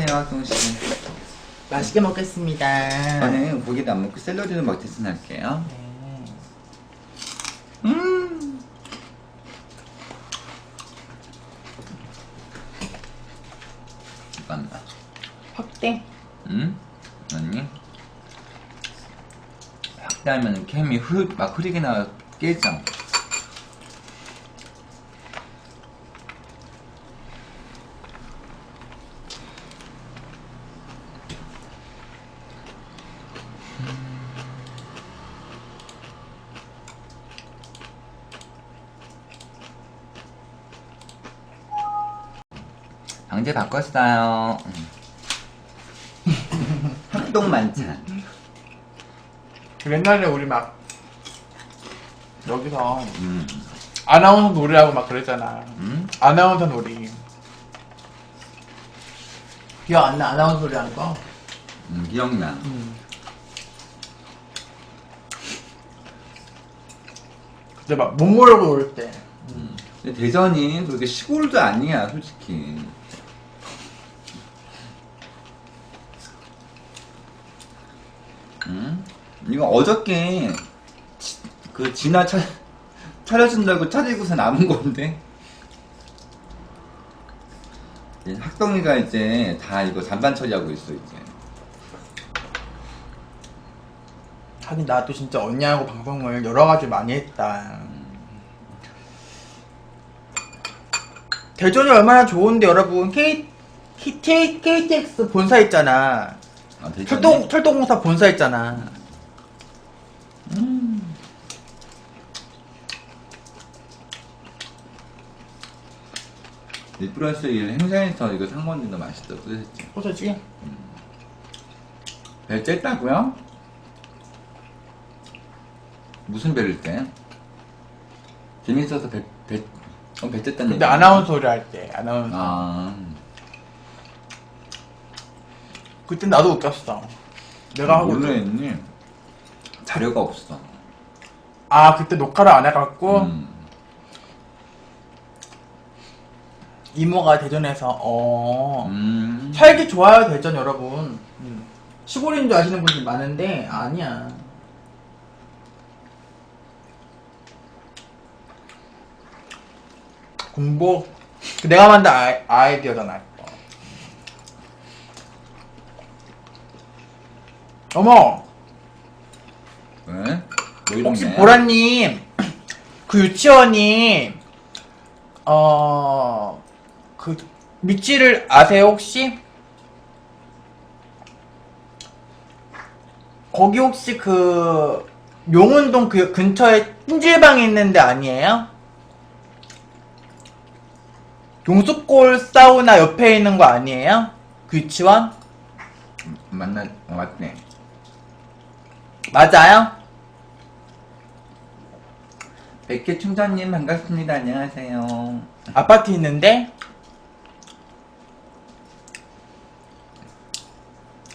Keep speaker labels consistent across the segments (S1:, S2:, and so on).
S1: 안녕하세요, 학동 씨.
S2: 맛있게 먹겠습니다.
S1: 저는 고기도 안 먹고 샐러드는 먹듯이 할게요.
S2: 네.
S1: 음. 잠깐만.
S2: 확대.
S1: 응? 아니? 확대하면 캠이 흐, 막 흐리게 나와 깨져. 방제 바꿨어요. 음. 학동 만찬.
S2: 옛날에 우리 막 여기서
S1: 음.
S2: 아나운서 놀이하고 막 그랬잖아.
S1: 음?
S2: 아나운서 놀이. 기억 안 나? 아나운서 놀이 하는 거?
S1: 음, 기억나.
S2: 그때 막 못 모르고 놀 때.
S1: 근데 대전이 그렇게 시골도 아니야, 솔직히. 이거 어저께 지- 그 진화 차, 차려준다고 차리고서 남은 건데. 학동이가 이제 다 이거 잔반 처리하고 있어, 이제.
S2: 하긴 나도 진짜 언니하고 방송을 여러 가지 많이 했다. 대전이 얼마나 좋은데 여러분 K K KTX 본사 있잖아.
S1: 아?
S2: 철도 철도공사 본사 있잖아.
S1: 이 행사에서 이거 산 건데 너 맛있다 그랬지
S2: 호서지?
S1: 배 쨌다고요? 무슨 배를 떼? 재밌어서 배, 배, 어, 배 쨌다는
S2: 근데
S1: 얘기야?
S2: 아나운서 소리 할때 아나운서.
S1: 아
S2: 그때 나도 웃겼어. 내가 하고
S1: 뭘로
S2: 있-
S1: 했니? 자료가 없어
S2: 아 그때 녹화를 안 해갖고
S1: 음.
S2: 이모가 대전에서 어
S1: 음.
S2: 살기 좋아요 대전 여러분. 음. 시골인 줄 아시는 분들 많은데 아니야. 공복 그 내가 만든 아이, 아이디어잖아. 어머
S1: 왜? 뭐 이런
S2: 혹시
S1: 게?
S2: 보라님 그 유치원이 어 그 밑지를 아세요 혹시? 거기 혹시 그 용운동 그 근처에 찜질방이 있는데 아니에요? 용수골 사우나 옆에 있는 거 아니에요? 그 유치원?
S1: 만나 어, 맞네
S2: 맞아요?
S1: 백개 충전님 반갑습니다 안녕하세요
S2: 아파트 있는데?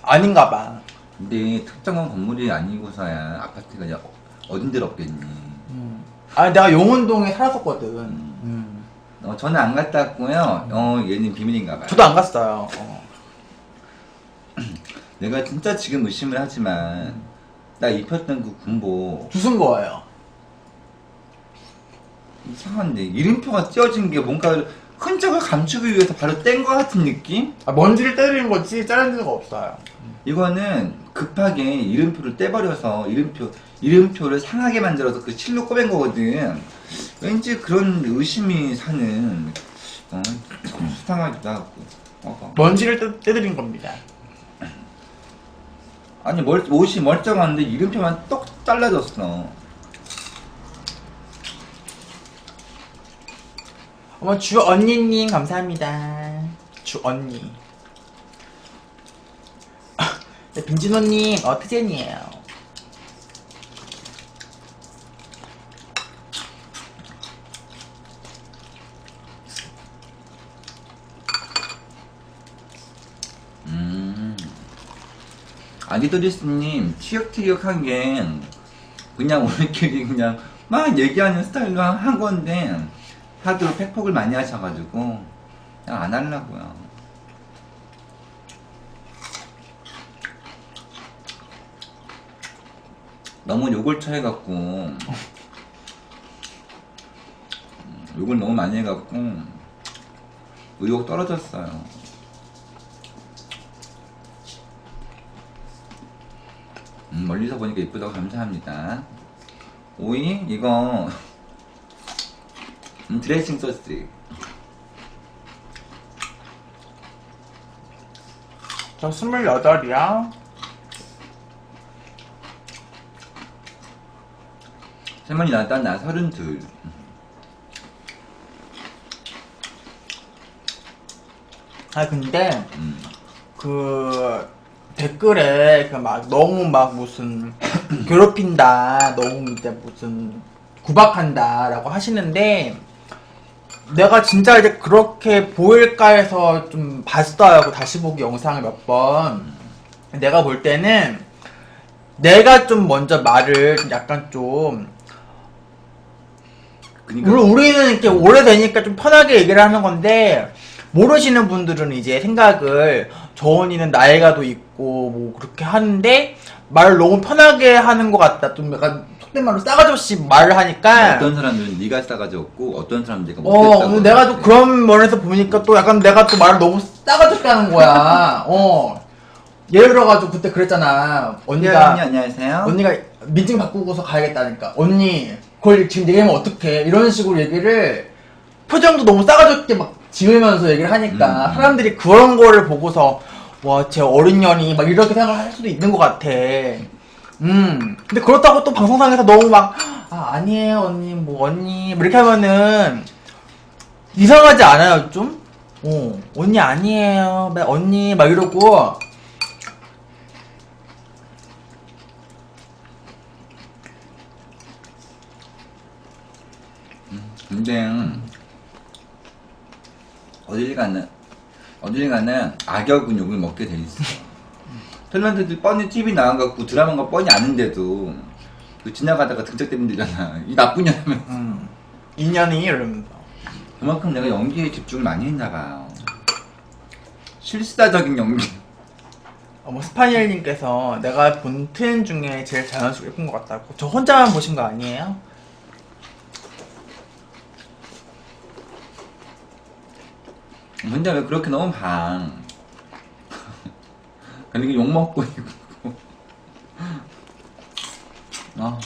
S2: 아닌가 봐.
S1: 근데 특정한 건물이 아니고서야 아파트가 야- 어딘들 없겠니?
S2: 아, 내가 용운동에 살았었거든. 음.
S1: 어, 저는 안 갔다 왔고요. 어, 얘는 비밀인가 봐요.
S2: 저도 안 갔어요. 어.
S1: 내가 진짜 지금 의심을 하지만 나 입혔던 그 군복
S2: 무슨 거예요?
S1: 이상한데 이름표가 띄어진 게 뭔가 흔적을 감추기 위해서 바로 뗀 것 같은 느낌?
S2: 아, 먼지를 때리는 거지, 자른 데가 없어요.
S1: 이거는 급하게 이름표를 떼버려서 이름표 이름표를 상하게 만들어서 그 실로 꼬맨 거거든. 왠지 그런 의심이 사는 어, 참 수상하기도 하고. 어,
S2: 먼지를 떼, 떼드린 겁니다.
S1: 아니 멀, 옷이 멀쩡한데 이름표만 똑 잘라졌어.
S2: 어머, 주 언니님, 감사합니다. 주 언니. 네, 빈진호님, 어트젠이에요.
S1: 음. 아기도리스님 티격태격한 게 그냥 우리끼리 그냥 막 얘기하는 스타일로 한- 한 건데 하도 팩폭을 많이 하셔가지고 그냥 안 하려고요. 너무 욕을 처해갖고 음, 욕을 너무 많이 해갖고 의욕 떨어졌어요. 음, 멀리서 보니까 이쁘다고 감사합니다. 오이 이거 음, 드레싱 소스.
S2: 저 스물여덟이야.
S1: 할머니 나왔다 나 서른둘.
S2: 아 근데
S1: 음.
S2: 그 댓글에 그 막 너무 막 무슨 괴롭힌다 너무 이제 무슨 구박한다 라고 하시는데 내가 진짜 이제 그렇게 보일까 해서 좀 봤어요 그 다시 보기 영상을 몇번 내가 볼 때는 내가 좀 먼저 말을 좀 약간 좀
S1: 그니까
S2: 물론 우리는 이렇게 오래되니까 좀 편하게 얘기를 하는 건데 모르시는 분들은 이제 생각을 저 언니는 나이가도 있고 뭐 그렇게 하는데 말을 너무 편하게 하는 것 같다. 좀 약간 속된 말로 싸가지 없이 말을 하니까
S1: 어떤 사람들은 네가 싸가지 없고 어떤 사람들은 내가
S2: 어
S1: 못됐다고
S2: 근데 내가 또. 그런 면에서 보니까 또 약간 내가 또 말을 너무 싸가지 없게 하는 거야. 어. 예를 들어가지고 그때 그랬잖아.
S1: 언니
S2: 언니가
S1: 언니 안녕하세요.
S2: 언니가 민증 바꾸고서 가야겠다니까. 언니 그걸 지금 얘기하면 어떡해? 이런 식으로 얘기를 표정도 너무 싸가지 없게 막 지으면서 얘기를 하니까
S1: 음.
S2: 사람들이 그런 거를 보고서 와쟤 어린 년이 막 이렇게 생각할 수도 있는 것 같아. 음. 근데 그렇다고 또 방송상에서 너무 막 아 아니에요 언니. 뭐 언니. 뭐 이렇게 하면은 이상하지 않아요 좀? 어 언니 아니에요. 막 언니 막 이러고
S1: 근데 어딜 가는 어딜 가는 악역은 욕을 먹게 돼 있어. 탤런트들 뻔히 TV 나와갖고 드라마가 뻔히 아는데도 그 지나가다가 등짝대면 되잖아. 이 나쁜 년하면
S2: 음 인연이 이러면서
S1: 그만큼 내가 연기에 집중을 많이 했나 봐요. 실사적인 연기.
S2: 어, 뭐 스파니엘님께서 내가 본 트렌 중에 제일 자연스럽게 예쁜 것 같다고 저 혼자만 보신 거 아니에요?
S1: 근데 왜 그렇게 너무 봐? 근데 욕 먹고 있고. 아.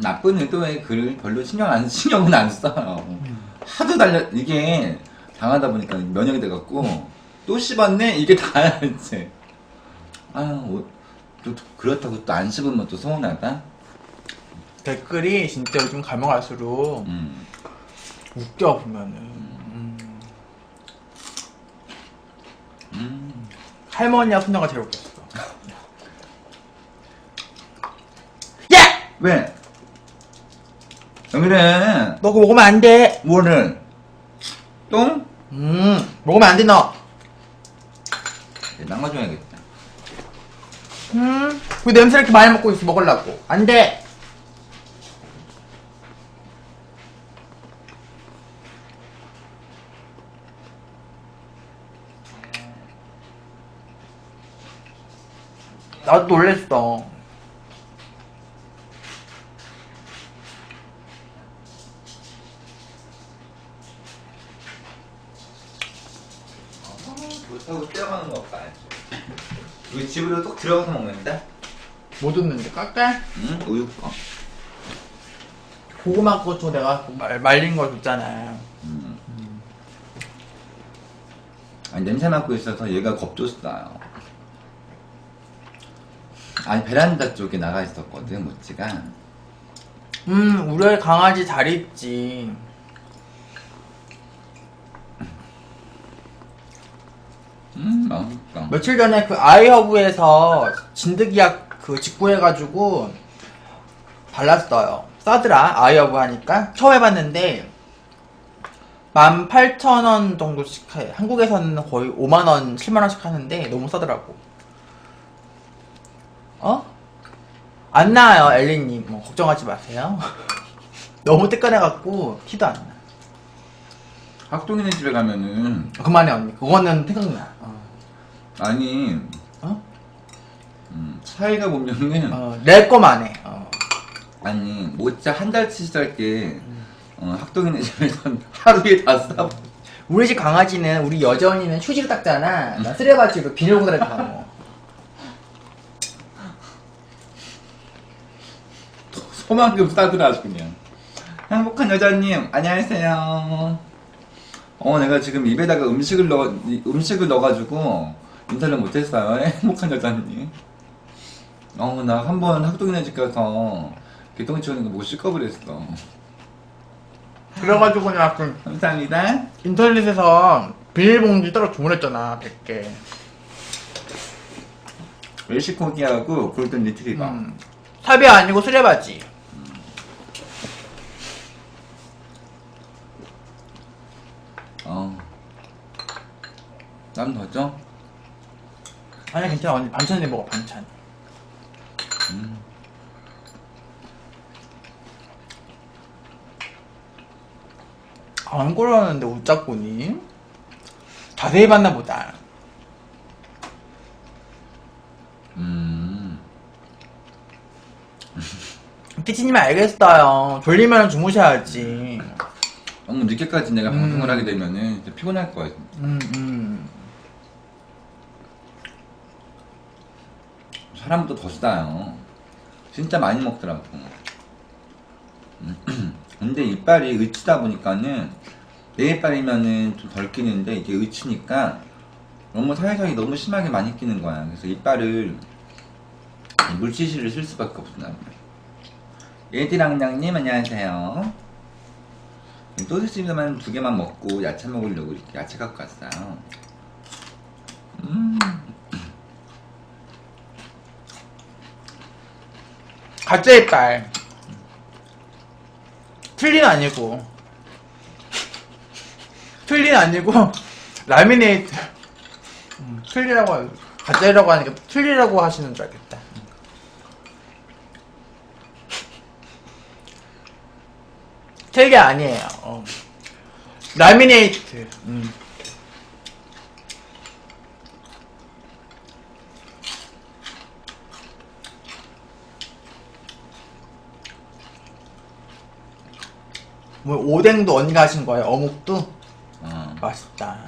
S1: 나쁜 의도의 글을 별로 신경 안 신경은 안 써요. 하도 달려 이게 당하다 보니까 면역이 돼갖고 또 씹었네 이게 다야 이제. 아유 뭐, 또 그렇다고 또 안 씹으면 또 서운하다.
S2: 댓글이 진짜 요즘 가면 갈수록
S1: 음.
S2: 웃겨 보면은 음.
S1: 음.
S2: 할머니와 손녀가 제일 웃겼어 야!
S1: 왜? 왜 그래?
S2: 너 그거 먹으면 안돼
S1: 뭐를? 똥?
S2: 음 먹으면 안돼 너
S1: 나가줘야겠다.
S2: 음, 왜 냄새 이렇게 많이 맡고 있어? 먹으려고. 안 돼. 나도 놀랬어.
S1: 좋다고 뛰어가는 거 우리 집으로 또 들어가서 먹는다?
S2: 뭐 줬는데 깎아?
S1: 응? 우유 거.
S2: 고구마 고추 내가 말, 말린 거 줬잖아
S1: 음. 아니, 냄새 맡고 있어서 얘가 겁줬어요. 아니, 베란다 쪽에 나가 있었거든, 모찌가.
S2: 음 우리 애 강아지 잘 있지
S1: 음.
S2: 며칠 전에 그 아이허브에서 진드기약 그 직구해가지고 발랐어요. 싸더라 아이허브 하니까 처음 해봤는데 18,000원 정도씩 해. 한국에서는 거의 5만원, 7만원씩 하는데 너무 싸더라고. 어? 안 나와요 엘리님 뭐 걱정하지 마세요. 너무 뜨끈해갖고 티도 안 나.
S1: 학동이네 집에 가면은
S2: 그만해 언니. 그거는 생각나. 어.
S1: 아니
S2: 어?
S1: 음, 사이가 보면은
S2: 어, 내 거만 해. 어.
S1: 아니 모짜 한 달치 살게 어, 학동이네 집에선 하루에 다 싸.
S2: 우리 집 강아지는 우리 언니는 휴지로 닦잖아. 나 쓰레받이로 비닐공사를 닦아.
S1: 소만큼 싸더라 아주 그냥 행복한 여자님 안녕하세요 어 내가 지금 입에다가 음식을 넣어 이- 음식을 넣어가지고 인사를 못했어요 행복한 여자님 어 나 한 번 학동이네 집 가서 개똥이 치우는 거 보고 씻어버렸어
S2: 그래가지고 그냥 그
S1: 감사합니다
S2: 인터넷에서 비닐봉지 따로 주문했잖아 100개.
S1: 웰시코기하고 골든 리트리버
S2: 음. 삽이 아니고 쓰레받이.
S1: 어. 남 더죠?
S2: 아니 괜찮아 언니 반찬이 먹어 반찬. 안 꼴렸는데 웃자꾸니? 자세히 봤나 보다.
S1: 음.
S2: 피치님 알겠어요. 졸리면 주무셔야지.
S1: 너무 늦게까지 내가
S2: 음.
S1: 방송을 하게 되면은 피곤할 거야.
S2: 음, 음.
S1: 사람도 더 싸요. 진짜 많이 먹더라고. 근데 이빨이 의치다 보니까는 내 이빨이면은 좀 덜 끼는데 이게 의치니까 너무 사이사이 너무 심하게 많이 끼는 거야. 그래서 이빨을 물티슈를 쓸 수밖에 없어 나는. 예디랑냥님 안녕하세요. 소스집에만 두 개만 먹고 야채 먹으려고 이렇게 야채 갖고 왔어요. 음.
S2: 가짜 이빨. 틀린 아니고. 틀린 아니고 라미네이트. 음, 틀리라고 하- 가짜라고 하니까 틀리라고 하시는 줄 알겠다. 틀게 아니에요. 어. 라미네이트. 음. 뭐 오뎅도 언니가 하신 거예요? 어묵도?
S1: 어.
S2: 맛있다.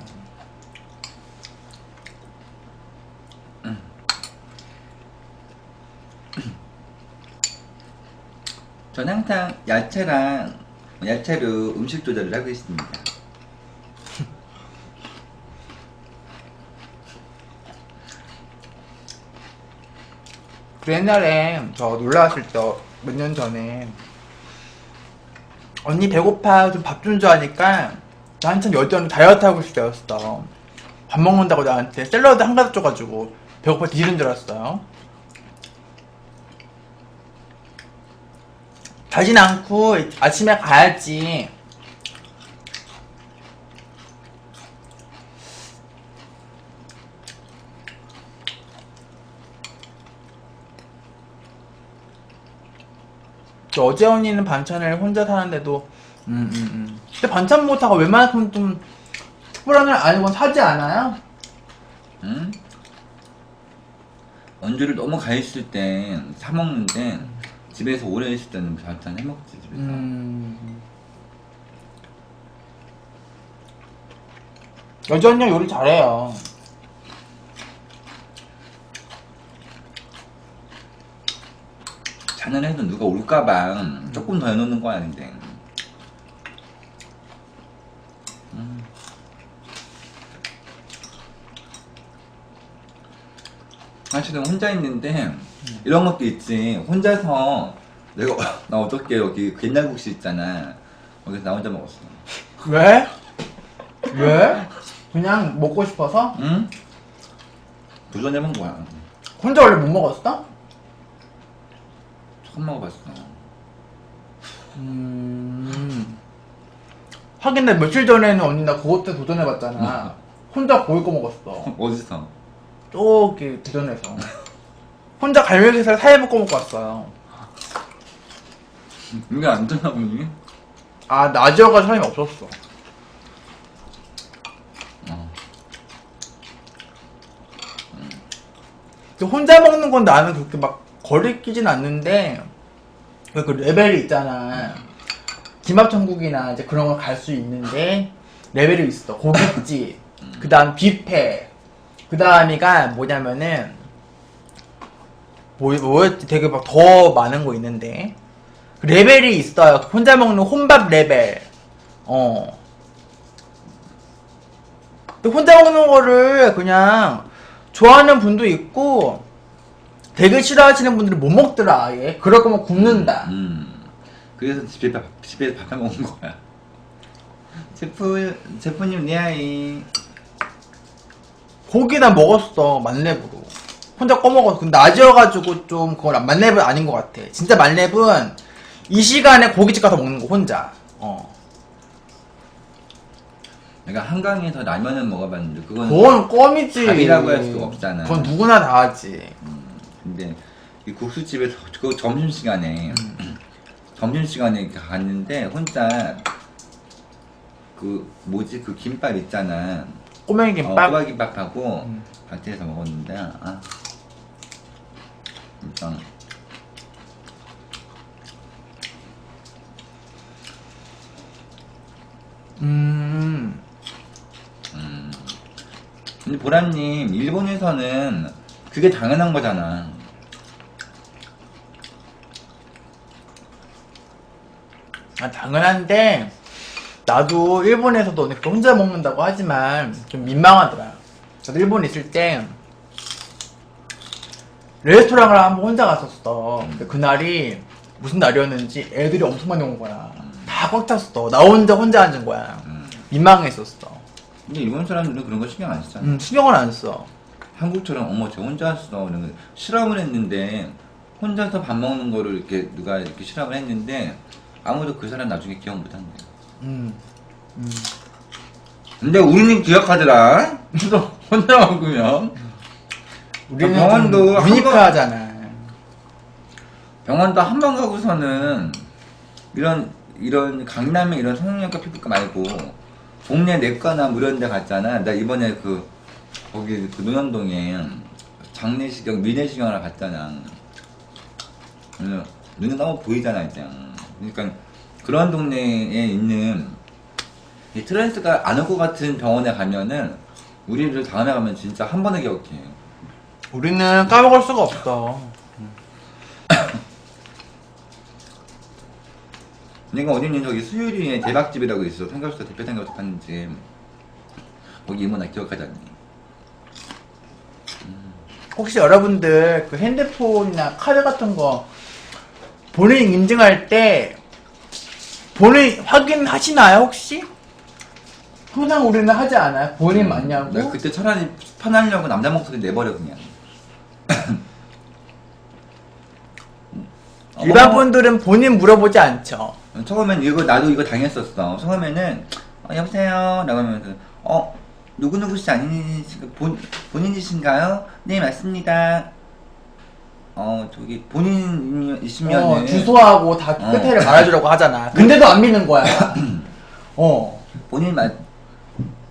S1: 전 항상 야채랑 야채로 음식 조절을 하고 있습니다.
S2: 그 옛날에 저 놀러 왔을 때 몇 년 전에 언니 배고파 좀밥좀줘 하니까 나 한참 여전 다이어트 하고 있을 때였어. 밥 먹는다고 나한테 샐러드 한 가득 줘가지고 배고파 뒤지는 줄 알았어요. 가진 않고 아침에 가야지 어제 언니는 반찬을 혼자 사는데도 음, 음, 음. 근데 반찬 못하고 웬만큼 좀 특별한 날 아니고 사지 않아요?
S1: 응? 원주를 너무 가 있을 때 사 먹는데 집에서 오래 있을 때는 반찬 해 먹지 집에서.
S2: 음. 언니 요리 잘해요.
S1: 자는 해도 누가 올까봐 조금 더 해놓는 거 아닌데. 음. 사실은 혼자 있는데 이런 것도 있지. 혼자서 내가 나 어저께 여기 옛날국수 있잖아. 거기서 나 혼자 먹었어.
S2: 왜? 왜? 그냥 먹고 싶어서?
S1: 응? 도전해본 거야.
S2: 혼자 원래 못 먹었어?
S1: 처음 먹어봤어.
S2: 음... 하긴 나 며칠 전에는 언니 나 그것도 도전해봤잖아. 음. 혼자 고기 꺼먹었어.
S1: 어디서?
S2: 저기 대전에서. 혼자 갈매기살 사이버 꺼먹고 왔어요.
S1: 이게 안전하 보니?
S2: 아 낮이어가 사람이 없었어. 어. 혼자 먹는 건 나는 그렇게 막 거리끼진 않는데 그 레벨이 있잖아. 김밥천국이나 이제 그런 걸 갈 수 있는데 레벨이 있어. 고깃집, 그 다음 뷔페, 그 다음이가 뭐냐면은 뭐, 뭐였지? 되게 막 더 많은 거 있는데 그 레벨이 있어요. 혼자 먹는 혼밥 레벨. 어. 혼자 먹는 거를 그냥 좋아하는 분도 있고 되게 싫어하시는 분들이 못 먹더라 아예 그럴 거면 굶는다
S1: 음. 그래서 집에 밥, 집에 밥해 먹은 거야. 제프, 제프님, 내 아이.
S2: 고기 난 먹었어 만렙으로 혼자 꺼먹었어 근데 낮이어가지고 좀 그건 만렙은 아닌 것 같아 진짜 만렙은 이 시간에 고깃집 가서 먹는 거 혼자 어
S1: 내가 한강에서 라면을 먹어봤는데, 그건.
S2: 그건 껌이지
S1: 밥이라고 할 수가 없잖아.
S2: 그건 누구나 다 하지
S1: 근데 이 국수집에서 그 점심시간에 점심시간에 갔는데 혼자 그 뭐지? 그 김밥 있잖아.
S2: 꼬맹이
S1: 어,
S2: 김밥?
S1: 꼬박김밥하고
S2: 음.
S1: 같이 해서 먹었는데 아. 일단.
S2: 음.
S1: 근데 보라님 일본에서는 그게 당연한 거잖아
S2: 아, 당연한데 나도 일본에서도 이렇게 혼자 먹는다고 하지만 좀 민망하더라. 나도 일본에 있을 때 레스토랑을 한번 혼자 갔었어. 근데 그날이 무슨 날이었는지 애들이 엄청 많이 온 거야. 다 꽉 찼어. 나 혼자 혼자 앉은 거야.
S1: 음.
S2: 민망했었어.
S1: 근데 일본 사람들은 그런 거 신경 안 쓰잖아
S2: 음, 신경을 안 써.
S1: 한국처럼 어머 저 혼자 왔어 이런 거 실험을 했는데 혼자서 밥 먹는 거를 이렇게 누가 이렇게 실험을 했는데 아무도 그 사람 나중에 기억 못 한대.
S2: 음. 음.
S1: 근데 우리는 기억하더라. 혼자 혼자 먹으면
S2: 우리는
S1: 병원도 좀한
S2: 유니크하잖아.
S1: 병원도 한 번 가고서는 이런 이런 강남에 이런 성형외과 피부과 말고 동네 내과나 뭐 이런 데 갔잖아. 나 이번에 그 거기 그 논현동에 장내시경 미내시경을 갔잖아. 눈에 너무 보이잖아 이제. 그러니까 그런 동네에 있는 이 트랜스가 안 올 것 같은 병원에 가면은 우리를 다음에 가면 진짜 한 번에 기억해.
S2: 우리는 까먹을 수가 없어.
S1: 내가 어디는 저기 수유리에 대박집이라고 있어. 삼겹살 대표 삼겹살 파는 집. 거기 이모 나 기억하지 않니?
S2: 혹시 여러분들 그 핸드폰이나 카드 같은 거 본인 인증할 때 본인 확인하시나요 혹시? 항상 우리는 하지 않아요? 본인 맞냐고?
S1: 내가 그때 차라리 편하려고 남자 목소리 내버려 그냥.
S2: 일반 분들은 본인 물어보지 않죠.
S1: 어, 처음엔 이거 나도 이거 당했었어. 처음에는 어, 여보세요 라고 하면서 어 누구누구 씨 아니시 본 본인이신가요? 네 맞습니다. 어 저기 본인이시면은
S2: 어, 주소하고 다
S1: 어.
S2: 끝에를 말해주라고 하잖아. 근데도 안 믿는 거야. 어.
S1: 본인 맞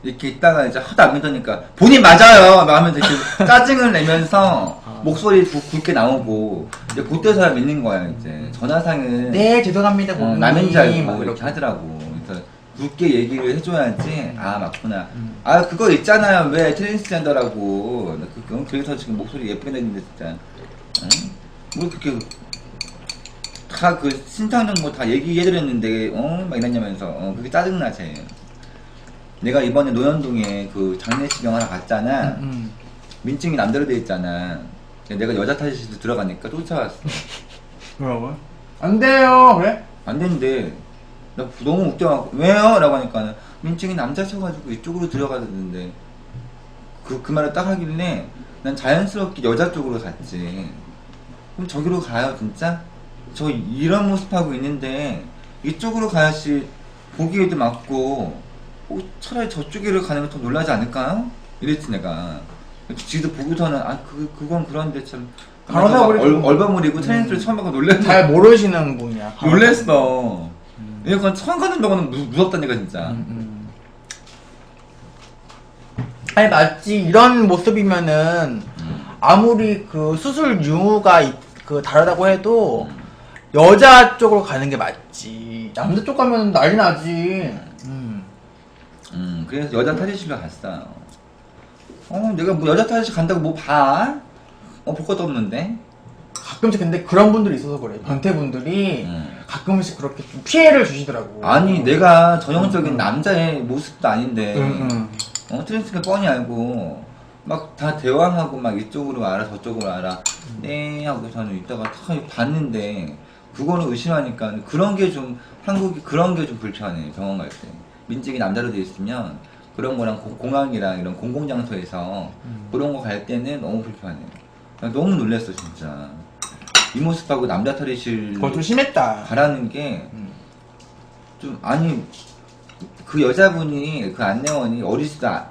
S1: 이렇게 있다가 이제 하도 안 믿으니까 본인 맞아요 막 하면서 이렇게 짜증을 내면서
S2: 아.
S1: 목소리 굵- 굵게 나오고 이제 그때서야 믿는 거야 이제 전화상은
S2: 네 죄송합니다
S1: 어,
S2: 고객님.
S1: 남인 줄 알고
S2: 막
S1: 이렇게. 하더라고 그래서 굵게 얘기를 해줘야지 아 맞구나
S2: 음.
S1: 아 그거 있잖아요 왜 트랜스젠더라고 나 그- 그- 그래서 지금 목소리 예쁘게 내는데 진짜 응? 뭐 그렇게 다 그 신상 정보 다 얘기해드렸는데 어막 이러냐면서 어 그게 짜증나 쟤 내가 이번에 노현동에 그 장례식경 하러 갔잖아
S2: 음.
S1: 민증이 남대로 돼 있잖아 내가 여자 탈의실로 들어가니까 쫓아왔어
S2: 뭐라고? 안 돼요. 그래?
S1: 안 된대. 나 너무 웃겨갖고, 왜요? 라고 하니까, 민증이 남자 쳐가지고 이쪽으로 들어가는데, 그, 그 말을 딱 하길래, 난 자연스럽게 여자 쪽으로 갔지. 그럼 저기로 가요, 진짜? 저 이런 모습 하고 있는데, 이쪽으로 가야지, 보기에도 맞고, 어, 차라리 저쪽으로 가는 게 더 놀라지 않을까요? 이랬지, 내가. 지도 보고서는, 아, 그, 그건 그런데 참. 얼,
S2: 좀-
S1: 얼버무리고 트랜스를 처음 하고 놀랬는데.
S2: 잘 모르시는 분이야.
S1: 놀랬어. 이건 처음 가는 병원은 무, 무섭다니까 진짜.
S2: 음, 음. 아니 맞지 이런 모습이면은
S1: 음.
S2: 아무리 그 수술 유무가 이- 그 다르다고 해도 여자 쪽으로 가는 게 맞지. 남자 쪽 가면 난리 나지. 음.
S1: 음, 그래서 여자 탈의실로 갔어요. 어, 내가 뭐 여자 탈의실 간다고 뭐 봐? 어, 볼 것도 없는데.
S2: 가끔씩 근데 그런 분들이 있어서 그래. 변태분들이
S1: 음.
S2: 가끔씩 그렇게 좀 피해를 주시더라고.
S1: 아니, 내가 전형적인
S2: 음.
S1: 남자의 모습도 아닌데.
S2: 응, 응.
S1: 어, 트랜스가 뻔히 알고, 막 다 대화하고 막 이쪽으로 와라, 저쪽으로 와라. 네, 하고 저는 이따가 탁 봤는데, 그거를 의심하니까 그런 게 좀, 한국이 그런 게 좀 불편해, 병원 갈 때. 민증이 남자로 돼 있으면, 그런 거랑 고- 공항이랑 이런 공공장소에서
S2: 음.
S1: 그런 거 갈 때는 너무 불편해. 나 너무 놀랬어, 진짜. 이 모습하고 남자 탈의실
S2: 그거 좀 심했다.
S1: 가라는 게,
S2: 음.
S1: 좀 아니 그 여자분이 그 안내원이 어리지도 아,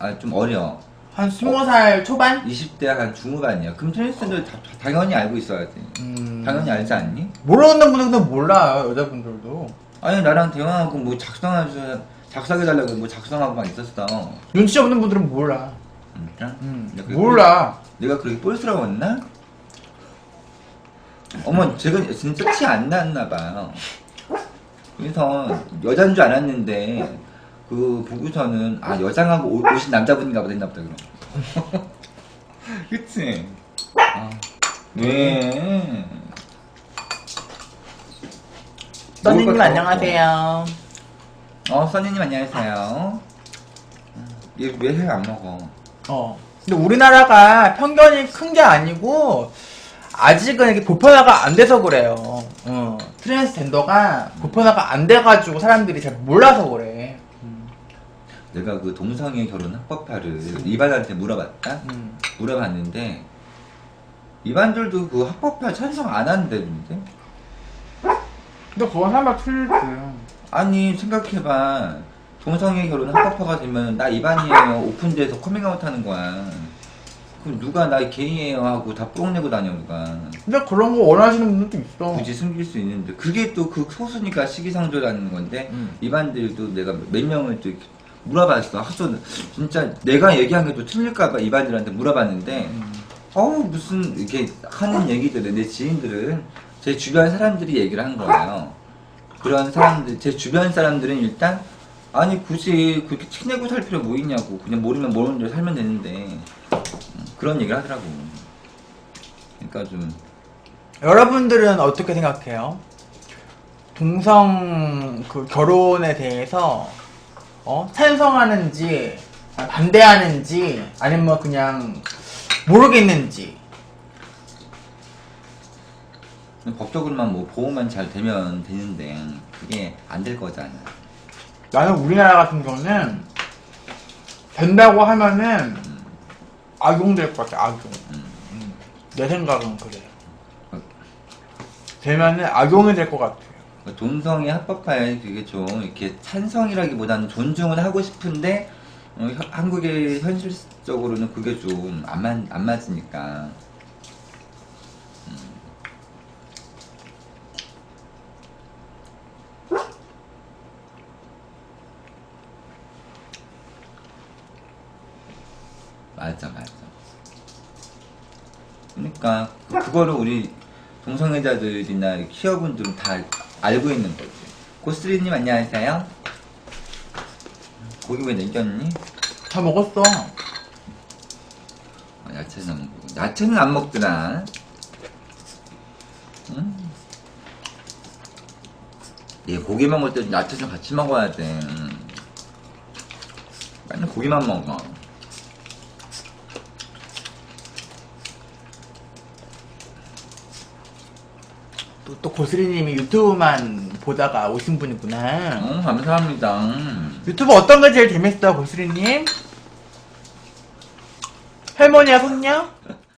S1: 아, 좀 어려
S2: 한 스무 살 초반?
S1: 20대 한 중후반이야 그럼 트랜스를 다, 다- 당연히 알고 있어야지
S2: 음.
S1: 당연히 알지 않니?
S2: 모르는 분들도 몰라요, 여자분들도.
S1: 아니 나랑 대화하고 뭐 작성해줘 작성해달라고 뭐 작성하고 막 있었어
S2: 눈치 없는 분들은 몰라.
S1: 진짜?
S2: 음.
S1: 내가 그렇게
S2: 몰라.
S1: 꼴- 내가 그렇게 꼴스러웠나? 어머 제가 진짜 티 안 났나 봐요 그래서 여잔 줄 알았는데 그 보고서는 아 여장하고 오- 오신 남자분인가 보다 했나 보다 그럼 그치? 아, 왜?
S2: 써니님
S1: 먹을 것도
S2: 안녕하세요.
S1: 어 써니님 안녕하세요 얘 왜 해 안 먹어?
S2: 어. 근데 우리나라가 편견이 큰 게 아니고 아직은 이렇게 보편화가 안 돼서 그래요. 어. 트랜스젠더가 보편화가 안 돼가지고 사람들이 잘 몰라서 그래. 음.
S1: 내가 그 동성애 결혼 합법화를 이반한테 물어봤다?
S2: 음.
S1: 물어봤는데 이반들도 그 합법화 찬성 안 한다는데?
S2: 근데 그건 사람 틀리지.
S1: 아니 생각해봐 동성애 결혼 합법화가 되면 나 이반이에요 오픈돼서 커밍아웃 하는 거야 그럼 누가 나 게이예요 하고 다 뽕내고 다녀 누가
S2: 근데 그런 거 원하시는 분들도 있어.
S1: 굳이 숨길 수 있는데 그게 또 그 소수니까 시기상조라는 건데
S2: 음.
S1: 이반들도 내가 몇 명을 또 이렇게 물어봤어 하도 진짜 내가 얘기한 게또 틀릴까봐 이반들한테 물어봤는데
S2: 음.
S1: 어우 무슨 이렇게 하는 얘기들은 내 지인들은 제 주변 사람들이 얘기를 한 거예요. 그런 사람들 제 주변 사람들은 일단 아니 굳이 그렇게 티내고 살 필요 뭐 있냐고 그냥 모르면 모르는 대로 살면 되는데 음, 그런 얘기를 하더라고. 그러니까 좀
S2: 여러분들은 어떻게 생각해요? 동성 그 결혼에 대해서 어? 찬성하는지 아, 반대하는지 아니면 그냥 모르겠는지.
S1: 법적으로만 뭐 보호만 잘 되면 되는데 그게 안 될 거잖아.
S2: 나는 우리나라 같은 경우는 된다고 하면은 악용될 것 같아 악용. 음. 내 생각은 그래. 되면은 악용이 될 것 같아
S1: 동성애 합법화에 그게 좀 이렇게 찬성이라기보다는 존중을 하고 싶은데 어, 혀- 한국의 현실적으로는 그게 좀 안 안 맞으니까 음. 맞아 맞아 그러니까 그- 그거를 우리 동성애자들이나 키어분들은 다 알고 있는 거지. 고스리님 안녕하세요. 고기 왜 남겼니?
S2: 다 먹었어
S1: 어, 야채는 안 먹고. 야채는 안 먹더라. 응? 얘 고기 먹을 때 야채는 같이 먹어야 돼. 응. 맨날 고기만 먹어.
S2: 고스리님이 유튜브만 보다가 오신 분이구나
S1: 응, 감사합니다. 응.
S2: 유튜브 어떤 게 제일 재밌어 고스리님? 할머니야 손녀?